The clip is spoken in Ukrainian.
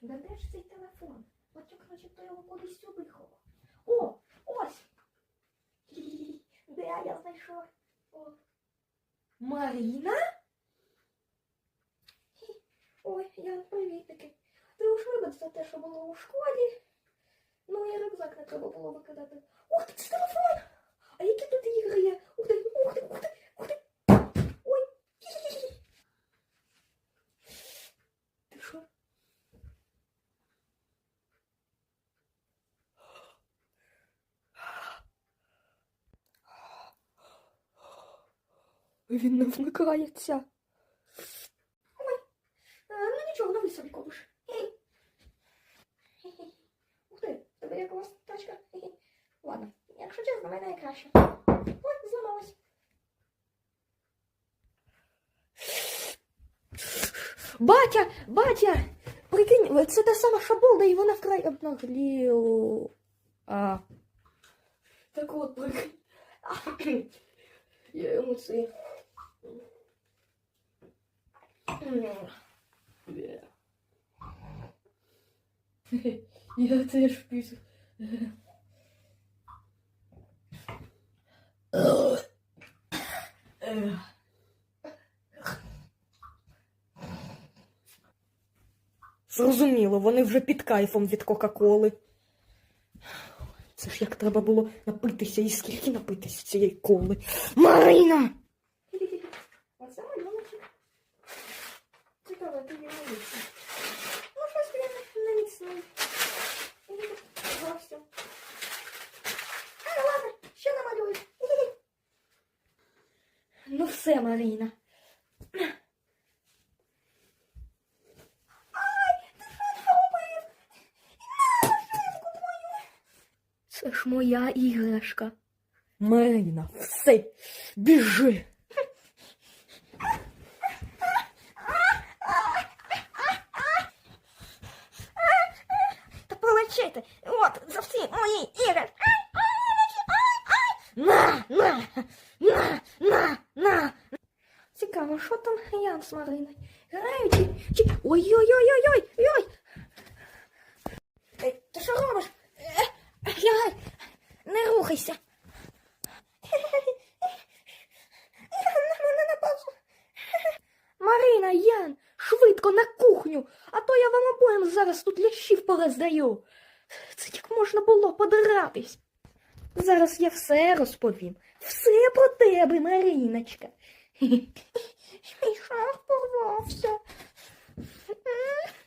Да де ж цей телефон? От Батьок начебто його кудись сюди ховав. О, ось! Де я знайшов? О. Маріна? Ой, Ян, привітики. Ти уж вибач за те, що було у школі. Ну і рюкзак не треба було викидати. Ти, це телефон! А які тут ігри є? Ух ти, ух ти, ух ти, ух ти. Ой. Ти що? Він не вмикається. Ой, е, ну нічого, новий собі купиш. Ух ти, тебе є класна тачка. Ладно, якщо чесно, мене краще. Ой, зламалась. Батя, батя, прикинь, це та сама шаболда, і вона вкрай обнагліла. А. Так от, прикинь. Я це. Я теж пісю. Зрозуміло, вони вже під кайфом від Кока-Коли. Це ж як треба було напитися і скільки напитися цієї коли. Марина! Оце малюночок. Цікаво, ти не місце. Ну, щось він не міцний. Зовсім. А, ладно, що намалюю? Ну все, Марина. Це ж моя іграшка. Марина, все, біжи. Та полечити. От, за всі мої іграшки. На, на, на. Що там Ян з Мариною? Грають чи... чи... Ой-ой-ой-ой-ой! Ей, Ти що робиш? Е, Лягай, не рухайся. На мене напав. Марина, Ян, швидко на кухню, а то я вам обоєм зараз тут лящів пороздаю. Це як можна було подиратись. Зараз я все розповім. Все про тебе, Маріночка. Je m'échauffe pour voir ça. Mmh.